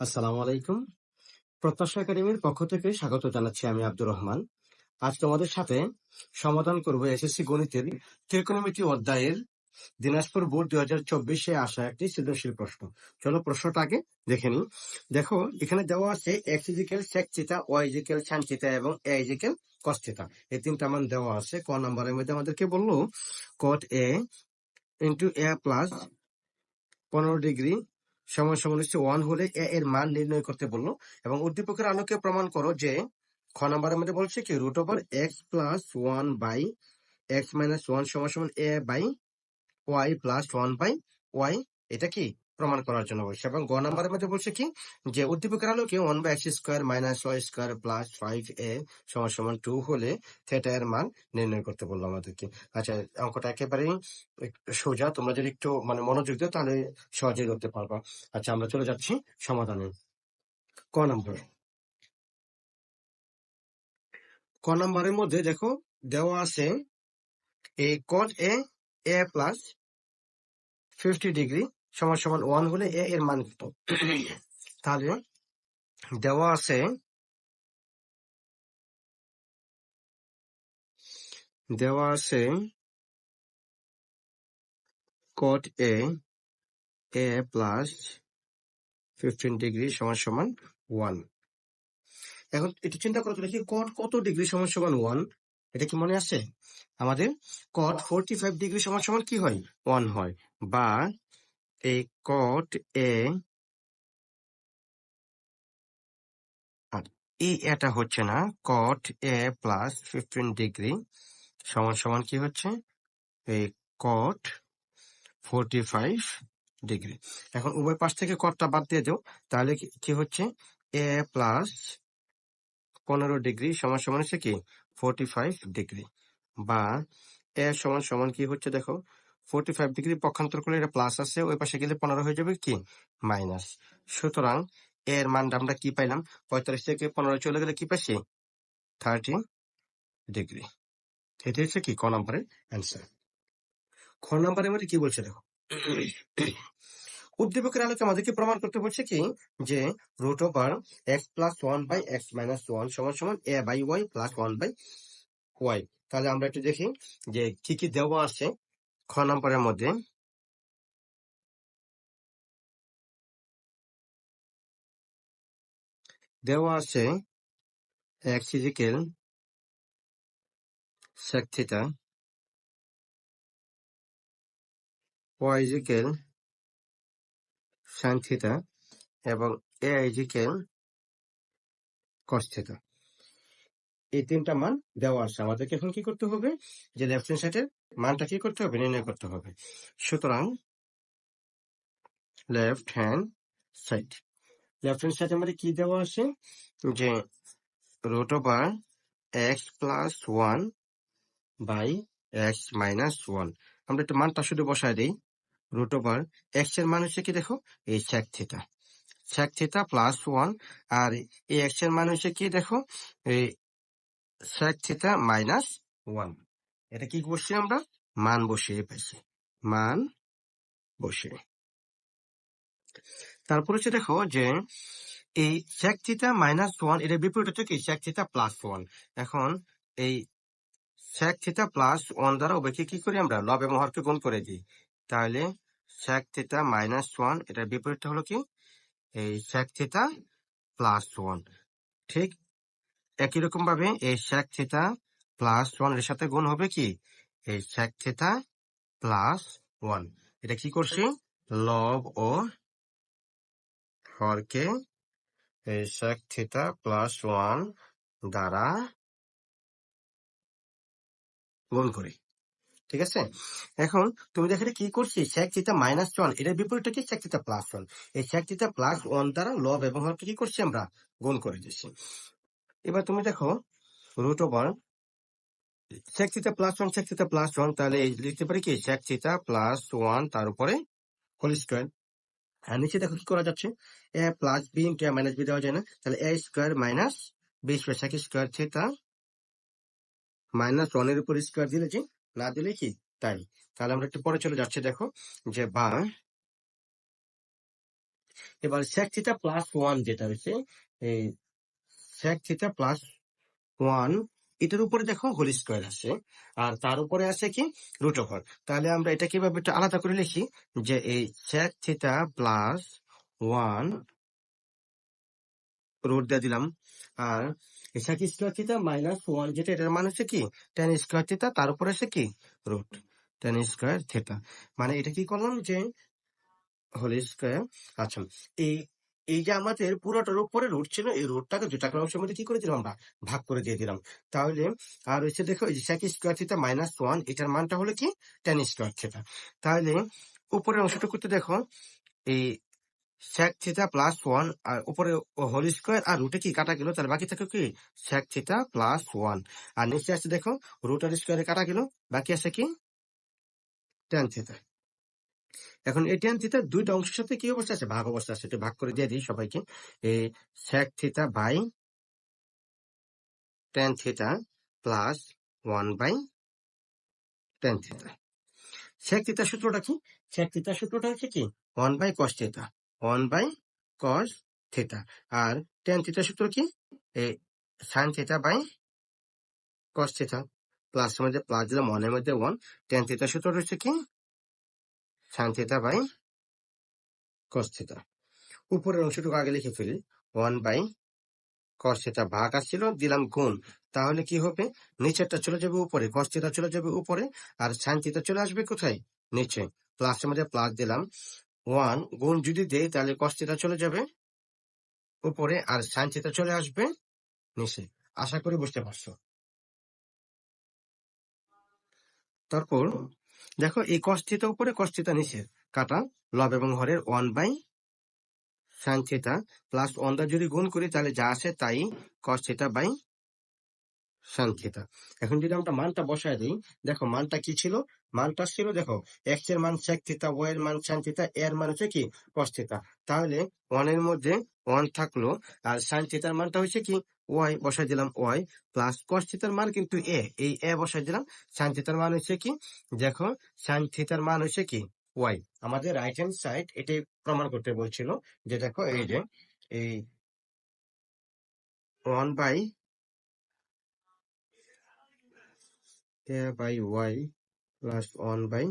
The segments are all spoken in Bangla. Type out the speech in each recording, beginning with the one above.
আসসালামু আলাইকুম। প্রত্যাশা একাডেমির পক্ষ থেকে স্বাগত জানাচ্ছি আমি আব্দুর রহমান। আজ তোমাদের সাথে সমাধান করব এসএসসি গণিতের ত্রিকোণমিতি অধ্যায়ের দিনাজপুর বোর্ড দুই হাজার চব্বিশে আসা একটি সৃজনশীল প্রশ্ন। চলো প্রশ্নটা আগে দেখে নিই। দেখো, এখানে দেওয়া আছে এক্স ইজিক্যাল সেক চিতা ওয়াই ইজিক্যাল সান চিতা এবং এ ইজিক্যাল কস চিতা এই তিনটা মান দেওয়া আছে। ক নম্বরের মধ্যে আমাদেরকে বলল cot A into A plus পনেরো ডিগ্রি সমান সমান ওয়ান হলে এ এর মান নির্ণয় করতে বলল এবং উদ্দীপকের আলোকে প্রমাণ করো যে খ নম্বরের মধ্যে বলছে কি root over X plus one by X minus one সমান সমান A by Y plus one by Y এটা কি? প্রমাণ করার জন্য বলছে। এবং গ নম্বরের মধ্যে বলছে কি, যে উদ্দীপকের আলোকে one by X square minus Y square plus five A সমান সমান টু হলে থেটা এর মান নির্ণয় করতে বলল আমাদেরকে। আচ্ছা অঙ্কটা একেবারেই সোজা। তোমরা যদি একটু মানে মনোযোগ দিও, তাহলে সহজেই করতে পারবা। আচ্ছা আমরা চলে যাচ্ছি সমাধানে। ক নম্বর। ক নম্বরের মধ্যে দেখো, দেওয়া আছে A cot A A plus fifty degree সমান সমান ওয়ান হলে এ এর মান কত? তাহলে দেওয়া আছে দেওয়া আছে cot A A plus fifteen degree সমান সমান ওয়ান এখন একটু চিন্তা করতে দেখি কট কত ডিগ্রি সমান সমান ওয়ান এটা কি মনে আছে? আমাদের কট ফোরটি ফাইভ ডিগ্রি সমান সমান কি হয়? ওয়ান হয়। বা এই কট এ আর এই এটা হচ্ছে না cot A plus fifteen degree সমান সমান কি হচ্ছে? এই কট ফোরটি ফাইভ ডিগ্রি এখন উভয় পাশ থেকে কটটা বাদ দিয়ে দাও, তাহলে কি হচ্ছে? এ প্লাস পনেরো ডিগ্রি সমান সমান হচ্ছে কি? ফোরটি ফাইভ ডিগ্রি বা এ সমান সমান কি হচ্ছে দেখো? ফোরটি ফাইভ ডিগ্রি পক্ষান্তর করলে এটা প্লাস আছে, ওই পাশে গেলে পনেরো হয়ে যাবে কি? মাইনাস সুতরাং এর মানটা আমরা কি পাইলাম? পঁয়তাল্লিশ থেকে পনেরো চলে গেলে কি পাইছি? থার্টি ডিগ্রি এটা হচ্ছে কি? ক নম্বরের অ্যান্সার খ নম্বরের মধ্যে কি বলছে দেখো? উদ্দীপকের আলোকে আমাদেরকে প্রমাণ করতে বলছে কি? যে root over X plus one by X minus one সমান সমান A by Y plus one by Y তাহলে আমরা একটু দেখি যে কি কি দেওয়া আছে? খ নম্বরের মধ্যে। দেওয়া আছে X equal sec theta y এবং a theta এই তিনটা মান দেওয়া আছে। আমাদেরকে এখন কি করতে হবে? যে লেফট হ্যান্ড সাইডের মানটা কি করতে হবে? নির্ণয় করতে হবে। সুতরাং left hand side left hand সাইডে আমাদের কি দেওয়া আছে? যে root over X plus one by X minus one আমরা একটু মানটা শুধু বসায় দিই। রুট ওভার এক্সের মান হচ্ছে কি দেখো? এই sec theta sec theta plus one আর এই এক্সের মান হচ্ছে কি দেখো? এই স্যাক থিটা মাইনাস ওয়ান এটা কি করছি আমরা? মান বসিয়ে পাইছি মান বসিয়ে। তারপর হচ্ছে দেখো যে, এই স্যাক থিটা মাইনাস ওয়ান এটার বিপরীত হচ্ছে কি? স্যাক থিটা প্লাস ওয়ান এখন এই স্যাক থিটা প্লাস ওয়ান দ্বারা উভয়কে কি করি আমরা? লব এবং হরকে গুণ করে দিই। তাহলে স্যাক থিটা মাইনাস ওয়ান এটার বিপরীতটা হলো কি? এই স্যাক থিটা প্লাস ওয়ান ঠিক একই রকম ভাবে এই স্যাক থিটা প্লাস ওয়ানের সাথে গুণ হবে কি? এই স্যাক থিটা প্লাস ওয়ান এটা কি করছি? লব ও হরকে এই স্যাক থিটা প্লাস ওয়ান দ্বারা গুণ করি। ঠিক আছে? এখন তুমি দেখো কি করছি? স্যাক থিটা মাইনাস ওয়ান এটার বিপরীতটা কি? স্যাক থিটা প্লাস ওয়ান এই স্যাক থিটা প্লাস ওয়ান দ্বারা লব এবং হরকে কি করছি আমরা? গুণ করে দিচ্ছি এবার তুমি দেখো root over sec theta plus one sec theta plus one তাহলে লিখতে পারি কি? sec থিটা প্লাস ওয়ান তার উপরে হোল স্কোয়ার আর নিচে দেখো কি করা যাচ্ছে? A plus B into A minus B দেওয়া যায় না। তাহলে A square minus B square sec square theta minus ওয়ানের উপর স্কোয়ার দিলে যে না দিলে কি? তাই। তাহলে আমরা একটু পরে চলে যাচ্ছি, দেখো। যে বা, এবার sec থিটা প্লাস ওয়ান যেটা হচ্ছে এই sec থিটা প্লাস ওয়ান এটার উপরে দেখো হোল স্কোয়ার আছে। আর তার উপরে আছে কি? Root over. তাহলে আমরা এটা কীভাবে একটু আলাদা করে লিখি? যে এই sec theta plus one root দিয়ে দিলাম। আর sec square theta minus one যেটা, এটার মান হচ্ছে কি? টেন স্কোয়ার থিটা তার উপরে আছে কি? রুট টেন স্কোয়ার থিটা মানে এটা কি করলাম? যে হোল স্কোয়ার আচ্ছা। এই এই যে আমাদের পুরোটার উপরে রুট ছিল, এই রোডটাকে দুটা অংশের মধ্যে কি করে দিলাম আমরা? ভাগ করে দিয়ে দিলাম। তাহলে, আর হচ্ছে দেখো, এই যে স্কোয়ার থিটা মাইনাস ওয়ান এটার মানটা হলো কি? টেন স্কোয়ার থিটা তাহলে, উপরের অংশটুকুতে দেখো, এই sec থিটা প্লাস ওয়ান আর উপরে হোল স্কোয়ার আর রুটে কি কাটা গেল? তার বাকি থাকে কি? sec থিটা প্লাস ওয়ান আর নিচে আছে দেখো রুট আর স্কোয়ারে কাটা গেল, বাকি আছে কি? টেন থিটা এখন এই টেন থিটা দুইটা অংশের সাথে কি অবস্থা আছে? ভাগ অবস্থা আছে ভাগ করে দিয়ে দিই সবাইকে। এই sec theta by tan theta plus one by tan theta. sec theta সূত্রটা কি? sec থিতা সূত্রটা হচ্ছে কি? One by cos theta one by cos theta. R tan theta সূত্র কি? এই sine theta by cos theta. Plus মধ্যে প্লাস দিলাম ওয়ানের মধ্যে ওয়ান টেন থিতা সূত্রটা হচ্ছে কি? থিটা বাই কস উপরের অংশটুকু আগে লিখে ফেলি। ওয়ান বাই কস ভাগ আসছিল, দিলাম গুণ। তাহলে কি হবে? নিচেরটা চলে যাবে উপরে, কস চলে যাবে উপরে, আর থিটা চলে আসবে কোথায়? নিচে। প্লাসের মধ্যে প্লাস দিলাম। ওয়ান গুণ যদি দেই, তাহলে কস চলে যাবে উপরে, আর থিটা চলে আসবে নিচে। আশা করি বুঝতে পারছ। তারপর দেখো, এই থিটা উপরে থিটা নিচে কাটা, লব এবং হরের one by sine theta plus one দা যদি গুণ করি, তাহলে যা আসে তাই থিটা বাই সাইন এখন যদি আমরা মানটা বসায় দিই, দেখো, মানটা কি ছিল? মানটা ছিল, দেখো এক্সের মান সেক থিটা ওয়াই এর মান সাইন থিটা এর মান হচ্ছে কি? থিটা তাহলে ওয়ানের মধ্যে ওয়ান থাকল, আর সাইন মানটা হচ্ছে কি? ওয়াই বসাই দিলাম ওয়াই প্লাস কস থিটার মান কিন্তু এ এই এ বসাই দিলাম। সাইন থিটার মান হচ্ছে কি? দেখো সাইন থিটার মান হচ্ছে কি? ওয়াই। আমাদের রাইট হ্যান্ড সাইড এটাই প্রমাণ করতে বলছিল যে দেখো, এই যে, এই one by by Y plus one by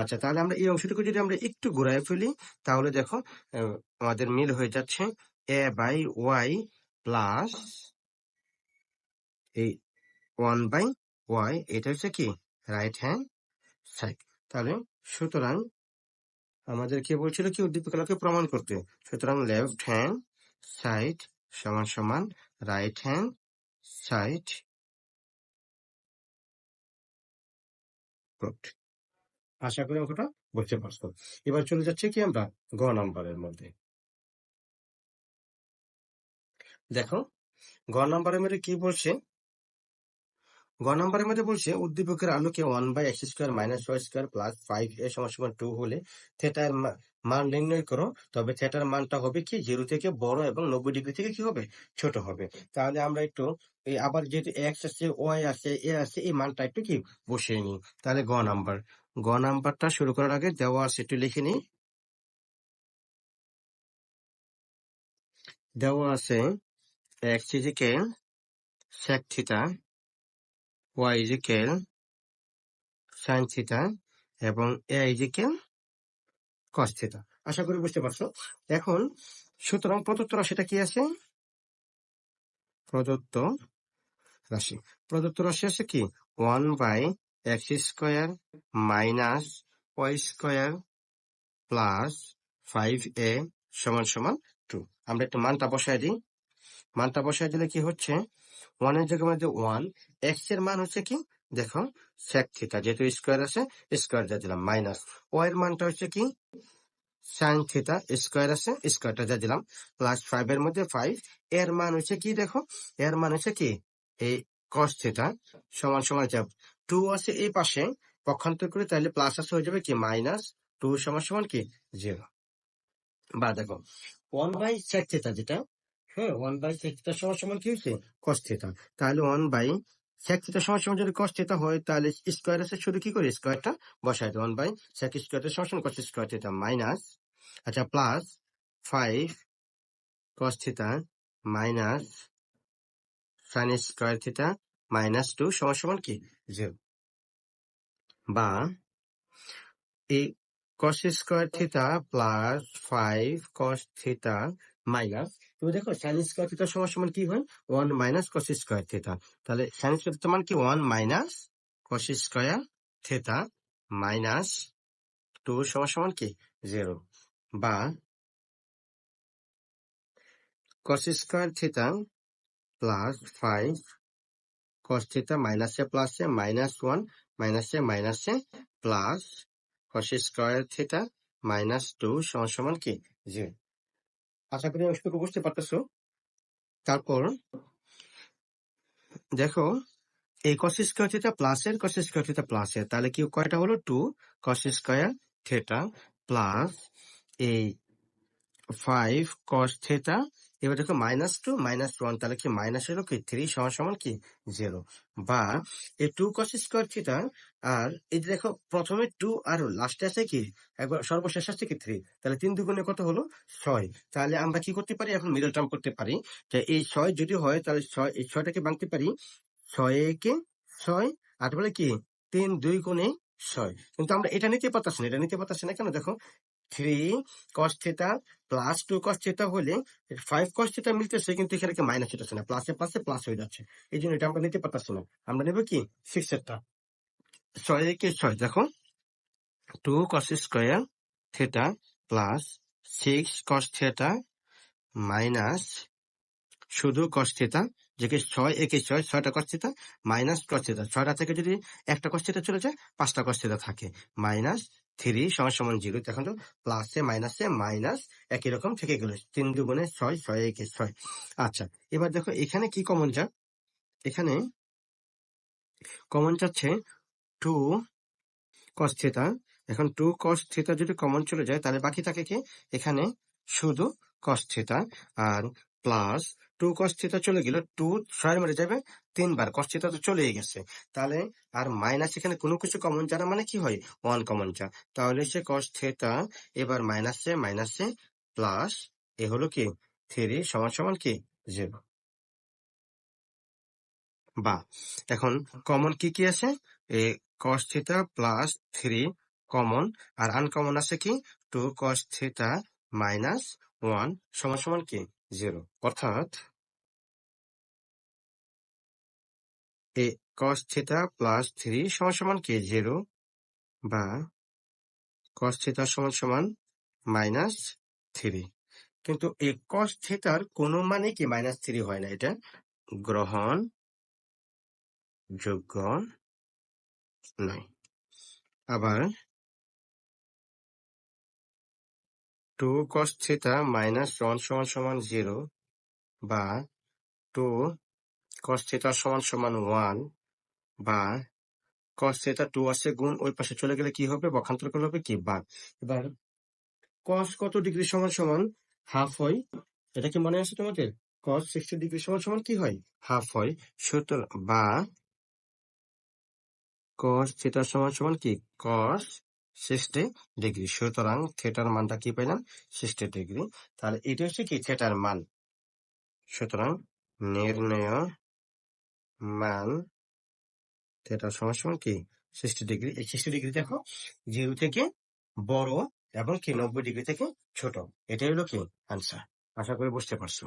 আচ্ছা তাহলে আমরা এই অংশটুকু যদি আমরা একটু ঘুরায় ফেলি, তাহলে দেখো আমাদের মিল হয়ে যাচ্ছে এ বাই ওয়াই প্লাস এই ওয়ান বাই ওয়াই এটা হচ্ছে কি? রাইট হ্যান্ড সাইড তাহলে সুতরাং আমাদের কি বলছিল কি? উদ্দীপকলাকে প্রমাণ করতে। সুতরাং লেফট হ্যান্ড সাইড সমান সমান রাইট হ্যান্ড সাইড আশা করি অঙ্কটা বুঝতে পারছ। এবার চলে যাচ্ছে কি আমরা গ নাম্বারের মধ্যে। দেখো, গ নাম্বারের মধ্যে কি বলছে? গ নাম্বারের মধ্যে বলছে, উদ্দীপকের আলোকে one by X square minus Y square plus five A সমান টু হলে থেটার মান নির্ণয় করো। তবে থেটার মানটা হবে কি? জিরো থেকে বড় এবং নব্বই ডিগ্রি থেকে কি হবে? ছোট হবে। তাহলে আমরা একটু এই আবার যেহেতু এক্স আছে ওয়াই আছে এ আছে, এই মানটা একটু কি বসিয়ে নিই। তাহলে গ নাম্বার। গ নাম্বারটা শুরু করার আগে দেওয়া আছে একটু লিখে নিই। দেওয়া আছে X equal sec theta Y equal sine theta এবং এ ইজিকেল কস থিটা আশা করি বুঝতে পারছ। এখন সুতরাং প্রদত্ত রাশিটা কি আছে? প্রদত্ত রাশি। প্রদত্ত রাশি আছে কি? One by X square minus Y square plus five A সমান সমান টু আমরা একটু মানটা বসাই দিই। মানটা বসাই দিলে কি হচ্ছে? ওয়ানের জায়গায় মধ্যে ওয়ান এক্সের মান হচ্ছে কি? দেখো, sec থিটা যেহেতু স্কোয়ার আছে স্কোয়ার যা দিলাম মাইনাস ওয়াই এর মানটা হচ্ছে কি? সাইন থিটা স্কোয়ার আছে স্কোয়ারটা যা দিলাম প্লাস ফাইভ এর মধ্যে ফাইভ এর মান হচ্ছে কি দেখো? এর মান হচ্ছে কি? এই কস থিটা সমান সমান যাব টু আছে এই পাশে, পক্ষান্তর করে তাহলে প্লাস আছে হয়ে যাবে কি? মাইনাস টু সমান সমান কি? জিরো বা দেখো ওয়ান বাই সেক থিটা যেটা হ্যাঁ ওয়ান বাই সেক থিটা তাহলে ওয়ান বাই সেক থিটা সমান সমান যদি কস থিটা হয়, তাহলে স্কোয়ার আছে, শুধু কি করে? স্কোয়ারটা বসাই দেয়। ওয়ান বাই সেক স্কোয়ার সমান সমান কস স্কোয়ার থিটা মাইনাস আচ্ছা plus five cos theta minus sine square theta minus two সমান সমান কি? জিরো বা এই cos square theta plus five cos theta minus তুমি দেখো সাইন স্কোয়ার থিটা সমান সমান কি হয়? One minus cos square theta তাহলে সাইন স্কোয়ার থিটা মানে কি? One minus cos square theta minus two সমান সমান কি? জিরো বা cos square theta plus five cos theta মাইনাসে প্লাসে মাইনাস ওয়ান মাইনাসে মাইনাসে plus cos square theta minus two সমান সমান কি? জিরো আশা করি অংশটুকু বুঝতে পারতেছো। তারপর দেখো, এই কস স্কোয়ার থিটা প্লাসের কস স্কোয়ার থিটা প্লাসের তাহলে কি কয়টা হলো? Two cos square theta plus এই ফাইভ কস থিটা এবার দেখো মাইনাস টু মাইনাস ওয়ান তাহলে কি মাইনাস হলো কি? থ্রি সমান সমান কি? জিরো বা এই টু কস স্কোয়ার থিটা আর এই যে দেখো প্রথমে টু আর লাস্টে আছে কি? একবার সর্বশেষ আছে কি থ্রি তাহলে তিন দুগুণে কত হলো? ছয়। তাহলে আমরা কি করতে পারি? এখন মিডল টার্ম করতে পারি। যে এই ছয় যদি হয়, তাহলে ছয়, এই ছয়টাকে ভাঙতে পারি। ছয় একে ছয়, আর বলে কি? তিন দুই গুণে ছয়। কিন্তু আমরা এটা নিতে পারতাছি না, এটা নিতে পারতাছি না কেন? দেখো three cos theta plus two cos theta হলে ফাইভ কস থিটা মিলতেছে, কিন্তু এখানে কি মাইনাস হইতেছে না? প্লাসে প্লাসে প্লাস হয়ে যাচ্ছে। এই জন্য এটা আমরা নিতে পারতাছি না। আমরা নেব কি? সিক্স এরটা ছয় একে ছয়, দেখো। Two cos square theta plus six cos theta minus শুধু থিটা যেকে ছয় একে ছয়, ছয়টা থিটা মাইনাস থিটা ছয়টা থেকে যদি একটা থিটা চলে যায়, পাঁচটা থিটা থাকে। মাইনাস থ্রি সমান সমান জিরো দেখুন তো প্লাসে মাইনাসে মাইনাস একই রকম থেকে গেল, তিন দুগুণে ছয় ছয় একে ছয়। আচ্ছা এবার দেখো এখানে কি কমন যা এখানে কমন যাচ্ছে টু কস থিটা এখন টু কস থিটা যদি কমন চলে যায়, তাহলে বাকি থাকে কি? এখানে শুধু কস থিটা আর প্লাস টু কস চলে গেল টু ছয়ের মধ্যে যাবে তিনবার। কস তো চলেই গেছে। তাহলে আর মাইনাস এখানে কোনো কিছু কমন যারা মানে কি হয়? ওয়ান কমন যা তাহলে সে কস থিটা এবার মাইনাসে মাইনাসে প্লাস এ হলো কি? থ্রি সমান সমান কি? জিরো বা, এখন কমন কি কি আছে? এ থিটা প্লাস থ্রি কমন আর আনকমন আছে কি? টু থিটা মাইনাস ওয়ান সমান সমান কি? জিরো অর্থাৎ এ কস থিটা প্লাস থ্রি সমান সমান কি? জিরো বা কস থিটা সমান সমান মাইনাস থ্রি কিন্তু এই কস থিটার কোনো মানে কি? মাইনাস থ্রি হয় না। এটা গ্রহণ যোগ্য নয়। আবার two cos theta minus one সমান সমান জিরো বা টু কস থিটা সমান সমান ওয়ান বা কস থিটা টু আছে গুণ ওই পাশে চলে গেলে কি হবে? বখান্তর করলে হবে কি? বাদ। এবার কস কত ডিগ্রি সমান সমান? হাফ হয়। এটা কি মনে আছে তোমাদের? কস সিক্সটি ডিগ্রি সমান সমান কি হয়? হাফ হয়। সুতরাং বা কস থিটা সমান সমান কি? কস সিক্সটি ডিগ্রি সুতরাং থিটার মানটা কি পেলাম সিক্সটি ডিগ্রি তাহলে এটা হচ্ছে কি? থিটার মান। সুতরাং নির্ণয় মান থিটা সমান সমান কি? সিক্সটি ডিগ্রি এই সিক্সটি ডিগ্রি দেখো জিরো থেকে বড় এবং কি, নব্বই ডিগ্রি থেকে ছোট, এটাই হলো কি আনসার আশা করি বুঝতে পারছ।